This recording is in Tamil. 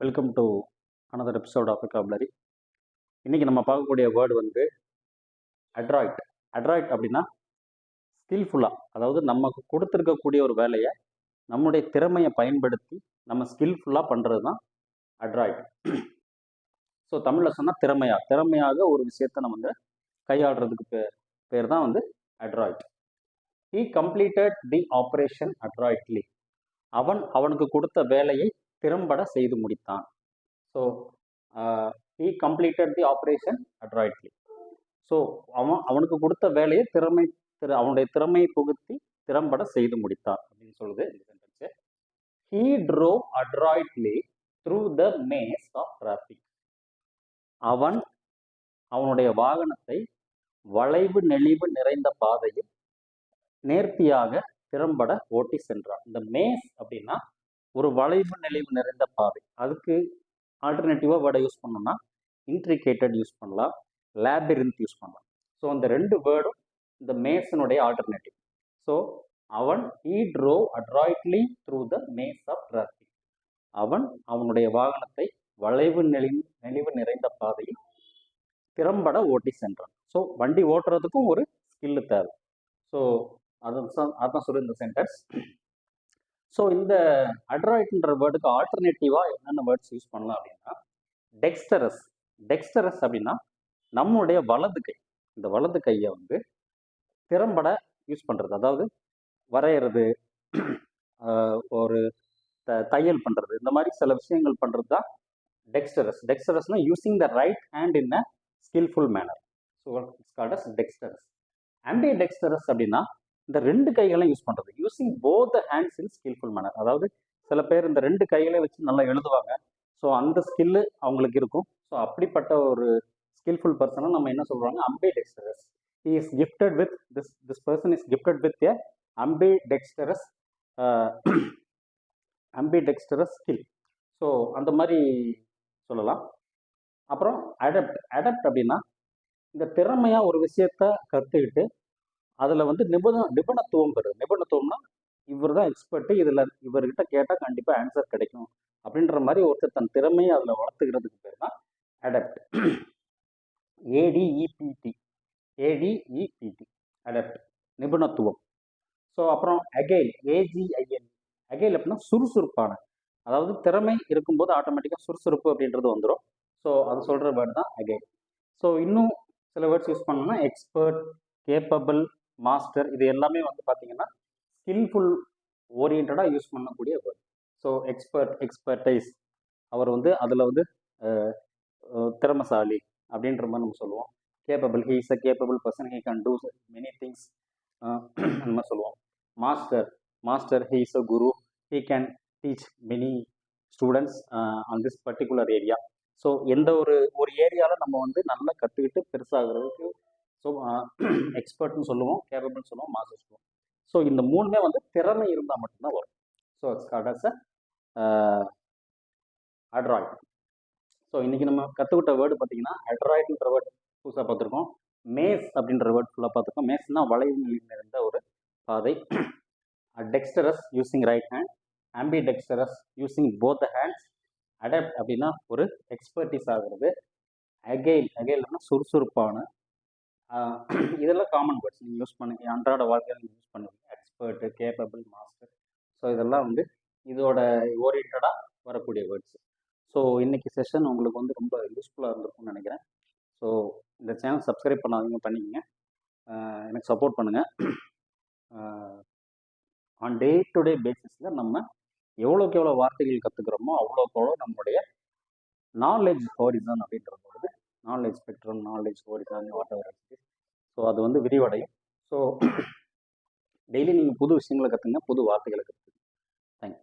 Welcome to another episode of vocabulary. இன்றைக்கி நம்ம பார்க்கக்கூடிய வேர்டு வந்து அட்ராய்ட் அட்ராய்ட் அப்படின்னா ஸ்கில்ஃபுல்லாக அதாவது நமக்கு கொடுத்துருக்கக்கூடிய ஒரு வேலையை நம்முடைய திறமையை பயன்படுத்தி நம்ம ஸ்கில்ஃபுல்லாக பண்ணுறது தான் அட்ராய்ட் ஸோ தமிழில் சொன்னால் திறமையாக திறமையாக ஒரு விஷயத்தை நம்ம வந்து கையாளுறதுக்கு பேர் பேர் தான் வந்து adroit he completed the operation adroitly அவன் அவனுக்கு கொடுத்த வேலையை திறம்பட செய்து முடித்தான். So he completed the operation adroitly so அவன் அவனுக்கு கொடுத்த வேலையை திறமை திற அவனுடைய திறமையை புகுத்தி திறம்பட செய்து முடித்தான் அப்படின்னு சொல்லுது இந்த sentence he drove adroitly through the maze of traffic அவன் அவனுடைய வாகனத்தை வளைவு நெளிவு நிறைந்த பாதையில் நேர்த்தியாக திறம்பட ஓட்டி சென்றான். இந்த மேஸ் அப்படின்னா ஒரு வளைவு நெளிவு நிறைந்த பாதை. அதுக்கு ஆல்டர்னேட்டிவாக வேர்டை யூஸ் பண்ணோம்னா இன்ட்ரிகேட்டட் யூஸ் பண்ணலாம் லேபிரிந்த் யூஸ் பண்ணலாம். ஸோ அந்த ரெண்டு வேர்டும் இந்த மேஸனுடைய ஆல்டர்னேட்டிவ் ஸோ அவன் he drove adroitly through the maze of traffic அவன் அவனுடைய வாகனத்தை வளைவு நிலை நெளிவு நிறைந்த பாதையில் திறம்பட ஓட்டி சென்றான். ஸோ வண்டி ஓட்டுறதுக்கும் ஒரு ஸ்கில்லு தேவை. ஸோ அதான் அதான் சொல்லி இந்த சென்டென்ஸ் ஸோ இந்த அட்ராய்ட்ன்ற வேர்டுக்கு ஆல்டர்னேட்டிவாக என்னென்ன வேர்ட்ஸ் யூஸ் பண்ணலாம் அப்படின்னா டெக்ஸ்டரஸ் டெக்ஸ்டரஸ் அப்படின்னா நம்முடைய வலது கை. இந்த வலது கையை வந்து திறம்பட யூஸ் பண்ணுறது அதாவது வரைகிறது ஒரு த தையல் பண்ணுறது இந்த மாதிரி சில விஷயங்கள் பண்ணுறது தான் dexterous டெக்ஸ்டரஸ்னால் using the right hand in a skilful manner so it's called as dexterous ambidextrous அப்படின்னா இந்த ரெண்டு கைகளையும் யூஸ் பண்ணுறது using both the hands in skilful manner அதாவது சில பேர் இந்த ரெண்டு கைகளையும் வச்சு நல்லா எழுதுவாங்க. ஸோ அந்த ஸ்கில்லு அவங்களுக்கு இருக்கும். ஸோ அப்படிப்பட்ட ஒரு ஸ்கில்ஃபுல் பர்சனை நம்ம என்ன சொல்கிறாங்க ambidextrous he is gifted with this this person is gifted with a ambidextrous ambi ambidextrous skill so அந்த மாதிரி சொல்லலாம். அப்புறம் அடப்ட் அடப்ட் அப்படின்னா இந்த திறமையாக ஒரு விஷயத்த கற்றுக்கிட்டு அதில் வந்து நிபுண நிபுணத்துவம் பெறுது நிபுணத்துவம்னா இவர் தான் எக்ஸ்பர்ட்டு இதில் இவர்கிட்ட கேட்டால் கண்டிப்பாக ஆன்சர் கிடைக்கும் அப்படின்ற மாதிரி ஒருத்தர் தன் திறமையை அதில் வளர்த்துக்கிறதுக்கு பேர் தான் adept A D E P T A D E P T adept நிபுணத்துவம். ஸோ அப்புறம் agile A G I N அகைல் அப்படின்னா சுறுசுறுப்பான அதாவது திறமை இருக்கும்போது ஆட்டோமேட்டிக்காக சுறுசுறுப்பு அப்படின்றது வந்துடும் ஸோ அது சொல்கிற வேர்டு தான் அகைல் ஸோ இன்னும் சில வேர்ட்ஸ் யூஸ் பண்ணோம்னா எக்ஸ்பர்ட் கேப்பபிள் மாஸ்டர் இது எல்லாமே வந்து பார்த்தீங்கன்னா ஸ்கில்ஃபுல் ஓரியன்டாக யூஸ் பண்ணக்கூடிய வேர்ட் ஸோ எக்ஸ்பர்ட் எக்ஸ்பர்டைஸ் அவர் வந்து அதில் வந்து திறமசாலி அப்படின்ற மாதிரி நம்ம சொல்லுவோம். Capable he is a capable person he can do many things அந்த மாதிரி சொல்லுவோம். Master master he is a guru he can teach many students on this particular area so எந்த ஒரு ஒரு ஏரியாவில் நம்ம வந்து நல்லா கற்றுக்கிட்டு பெருசாகிறதுக்கு ஸோ எக்ஸ்பர்ட்னு uh, சொல்லுவோம் கேப்பபிள்னு சொல்லுவோம் மாஸ்டர் சொல்லுவோம். ஸோ இந்த மூணுமே வந்து திறமை இருந்தால் மட்டும்தான் வரும். So it's called as adroit so இன்றைக்கி நம்ம கற்றுக்கிட்ட வேர்டு பார்த்தீங்கன்னா அட்ராய்ட்ன்ற வேர்டு புதுசாக பார்த்துருக்கோம். மேஸ் அப்படின்ற வேர்ட் ஃபுல்லாக பார்த்துருக்கோம். மேஸ்னா வளைவு நிலையில் இருந்த ஒரு பாதை. Dexterous using right hand ambidextrous using both hands adept அப்படின்னா ஒரு எக்ஸ்பர்டிஸ் ஆகிறது. அகெயில் அகெயில்னா சுறுசுறுப்பான இதெல்லாம் காமன் வேர்ட்ஸ் நீங்கள் யூஸ் பண்ணி அன்றாட வாழ்க்கையில் நீங்கள் யூஸ் பண்ணுவீங்க எக்ஸ்பர்ட்டு கேப்பபிள் மாஸ்டர் ஸோ இதெல்லாம் வந்து இதோட ஓரியன்டாக வரக்கூடிய வேர்ட்ஸ் ஸோ இன்றைக்கி செஷன் உங்களுக்கு வந்து ரொம்ப யூஸ்ஃபுல்லாக இருந்திருக்கும்னு நினைக்கிறேன். ஸோ இந்த சேனல் சப்ஸ்கிரைப் பண்ணாதீங்க பண்ணிக்கங்க. எனக்கு சப்போர்ட் பண்ணுங்கள் ஆன் டே டு டே பேசிஸில் நம்ம எவ்வளோக்கு எவ்வளோ வார்த்தைகள் கற்றுக்குறோமோ அவ்வளோக்கு எவ்வளோ நம்மளுடைய நாலேஜ் ஹோரிசன் அப்படின்றது பொழுது knowledge spectrum knowledge horizon whatever so அது வந்து விரிவடையும். ஸோ டெய்லி நீங்கள் புது விஷயங்களை கற்றுங்க புது வார்த்தைகளை கற்றுங்க தேங்க்யூ